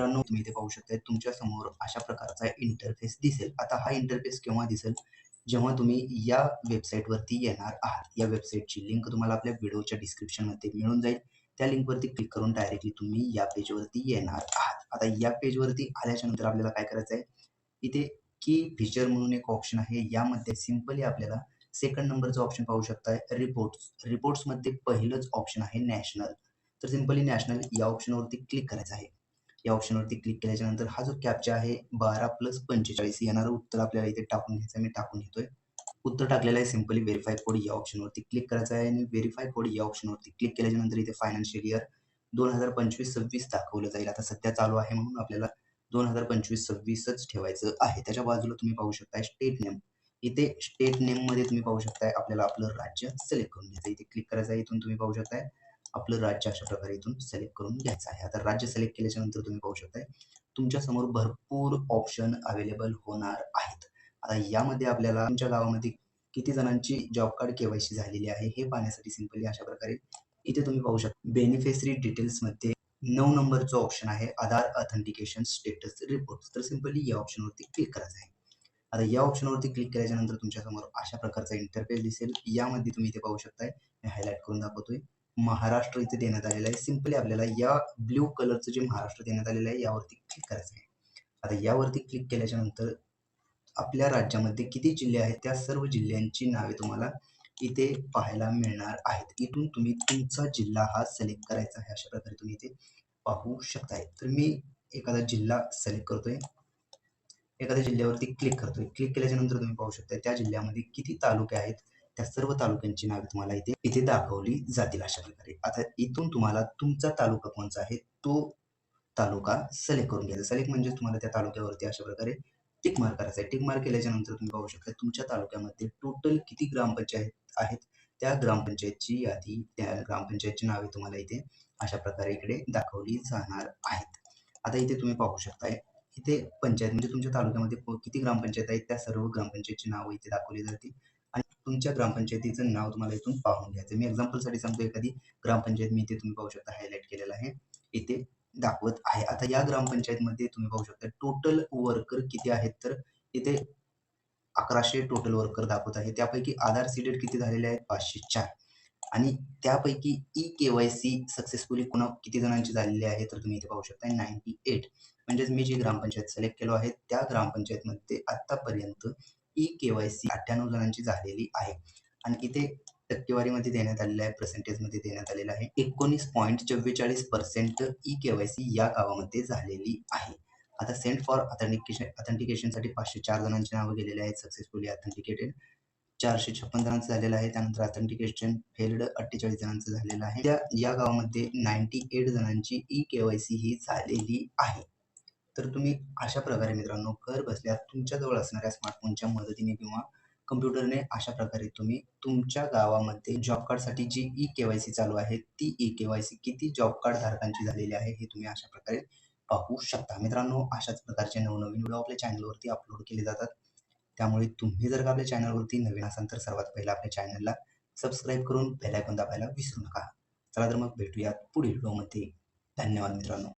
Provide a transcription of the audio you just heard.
मित्रांनो तुम्ही इथे पाहू शकता तुमच्यासमोर अशा प्रकारचा इंटरफेस दिसेल. आता हा इंटरफेस केव्हा दिसेल? जेव्हा तुम्ही या वेबसाईटवरती येणार आहात या वेबसाईटची लिंक तुम्हाला आपल्या व्हिडिओच्या डिस्क्रिप्शनमध्ये मिळून जाईल. त्या लिंकवरती क्लिक करून डायरेक्टली तुम्ही या पेजवरती येणार आहात. आता या पेजवरती आल्याच्यानंतर आपल्याला काय करायचं आहे इथे की फीचर म्हणून एक ऑप्शन आहे. यामध्ये सिम्पली आपल्याला सेकंड नंबरचं ऑप्शन पाहू शकताय रिपोर्ट्स रिपोर्ट्समध्ये पहिलंच ऑप्शन आहे नॅशनल तर सिम्पली नॅशनल या ऑप्शनवरती क्लिक करायचं आहे. या ऑप्शनवरती क्लिक केल्याच्यानंतर हा जो कॅपचा आहे बारा प्लस पंचेचाळीस येणारं उत्तर आपल्याला इथे टाकून घ्यायचं मी टाकून घेतोय. उत्तर टाकलेलं आहे सिम्पली व्हेरीफाय कोड या ऑप्शनवरती क्लिक करायचं आहे आणि व्हेरीफाय कोड या ऑप्शनवरती क्लिक केल्याच्यानंतर इथे फायनान्शियल इयर दोन हजार पंचवीस सव्वीस दाखवलं जाईल. आता सध्या चालू आहे म्हणून आपल्याला दोन हजार पंचवीस सव्वीसच ठेवायचं आहे. त्याच्या बाजूला तुम्ही पाहू शकताय स्टेट नेम इथे स्टेट नेममध्ये तुम्ही पाहू शकताय आपल्याला आपलं राज्य सिलेक्ट करून घ्यायचं इथे क्लिक करायचं आहे. इथून तुम्ही पाहू शकताय आपलं राज्य अशा प्रकारे इथून सिलेक्ट करून घ्यायचं आहे. आता राज्य सिलेक्ट केल्याच्यानंतर तुम्ही पाहू शकताय तुमच्यासमोर भरपूर ऑप्शन अवेलेबल होणार आहेत. आता यामध्ये आपल्याला तुमच्या गावामध्ये किती जणांची जॉब कार्ड केवायसी झालेली आहे हे पाहण्यासाठी सिंपली अशा प्रकारे इथे तुम्ही पाहू शकता. बेनिफिशरी डिटेल्समध्ये नऊ नंबरचं ऑप्शन आहे आधार ऑथेंटिकेशन स्टेटस रिपोर्ट तर सिंपली या ऑप्शनवरती क्लिक करायचं आहे. आता या ऑप्शनवरती क्लिक केल्याच्यानंतर तुमच्यासमोर अशा प्रकारचा इंटरफेस दिसेल. यामध्ये तुम्ही इथे पाहू शकताय मी हायलाइट करून दाखवतोय. महाराष्ट्र इथे देण्यात आलेलं आहे. सिम्पली आपल्याला या ब्ल्यू कलरचं जे महाराष्ट्र देण्यात आलेलं आहे यावरती क्लिक करायचं आहे. आता यावरती क्लिक केल्याच्यानंतर आपल्या राज्यामध्ये किती जिल्हे आहेत त्या सर्व जिल्ह्यांची नावे तुम्हाला इथे पाहायला मिळणार आहेत. इथून तुम्ही तुमचा जिल्हा हा सिलेक्ट करायचा आहे अशा प्रकारे तुम्ही इथे पाहू शकताय. तर मी एखादा जिल्हा सिलेक्ट करतोय. एखाद्या जिल्ह्यावरती क्लिक करतोय. क्लिक केल्याच्यानंतर तुम्ही पाहू शकता त्या जिल्ह्यामध्ये किती तालुके आहेत त्या सर्व तालुक्यांची नावे तुम्हाला इथे इथे दाखवली जातील अशा प्रकारे. आता इथून तुम्हाला तुमचा तालुका कोणता आहे तो तालुका सिलेक्ट करून घ्यायचा. सिलेक्ट म्हणजे तुम्हाला त्या तालुक्यावरती अशा प्रकारे टिक मार्क करायचा आहे. टिक मार्क केल्याच्यानंतर तुम्ही पाहू शकता तुमच्या तालुक्यामध्ये टोटल किती ग्रामपंचायत आहेत त्या ग्रामपंचायतची यादी त्या ग्रामपंचायतची नावे तुम्हाला इथे अशा प्रकारे इकडे दाखवली जाणार आहेत. आता इथे तुम्ही पाहू शकताय इथे पंचायत म्हणजे तुमच्या तालुक्यामध्ये किती ग्रामपंचायत आहेत त्या सर्व ग्रामपंचायतची नावं इथे दाखवली जातील. आणि तुमच्या ग्रामपंचायतीचं नाव तुम्हाला इथून पाहून घ्यायचं मी एक्झाम्पलसाठी सांगतो एखादी ग्रामपंचायत मी इथे तुम्ही पाहू शकता हायलाईट केलेलं आहे. इथे दाखवत आहे. आता या ग्रामपंचायतमध्ये तुम्ही पाहू शकता टोटल वर्कर किती आहेत तर इथे अकराशे टोटल वर्कर दाखवत आहे. त्यापैकी आधार सीडेड किती झालेले आहेत? पाचशे चार. आणि त्यापैकी E K Y C successfully कुणा किती जणांची झालेली आहे तर तुम्ही इथे पाहू शकता नाईन्टी एट म्हणजेच मी जी ग्रामपंचायत सिलेक्ट केलो आहे त्या ग्रामपंचायतमध्ये आतापर्यंत ई के वाय सी अठ्ठ्याण्णव जणांची झालेली आहे. आणि इथे टक्केवारीमध्ये देण्यात आलेलं आहे पर्सेंटेजमध्ये देण्यात आलेलं आहे. एकोणीस पॉईंट चव्वेचाळीस percent E K Y C या गावामध्ये झालेली आहे. आता सेंट फॉर ऑथेंटिकेशन ऑथेंटिकेशनसाठी पाचशे चार जणांची नावं गेलेली आहेत सक्सेसफुली ऑथेंटिकेटेड चारशे छप्पन जणांचं झालेलं आहे त्यानंतर ऑथेंटिकेशन फेल्ड अठ्ठेचाळीस जणांचं झालेलं आहे. त्या या गावामध्ये नाईन्टी एट जणांची ई के वाय सी ही झालेली आहे. तर तुम्ही अशा प्रकारे मित्रांनो घर बसल्या तुमच्याजवळ असणाऱ्या स्मार्टफोनच्या मदतीने किंवा कम्प्युटरने अशा प्रकारे तुम्ही तुमच्या गावामध्ये जॉब कार्डसाठी जी ई के वाय सी चालू आहे ती ई के वाय सी किती जॉब कार्ड धारकांची झालेली आहे हे तुम्ही अशा प्रकारे पाहू शकता. मित्रांनो अशाच प्रकारचे नवनवीन व्हिडिओ आपल्या चॅनलवरती अपलोड केले जातात. त्यामुळे तुम्ही जर का आपल्या चॅनलवरती नवीन असाल तर सर्वात पहिला आपल्या चॅनलला सबस्क्राईब करून बेलायकॉन दाबायला विसरू नका. चला तर मग भेटूयात पुढील व्हिडिओमध्ये धन्यवाद मित्रांनो.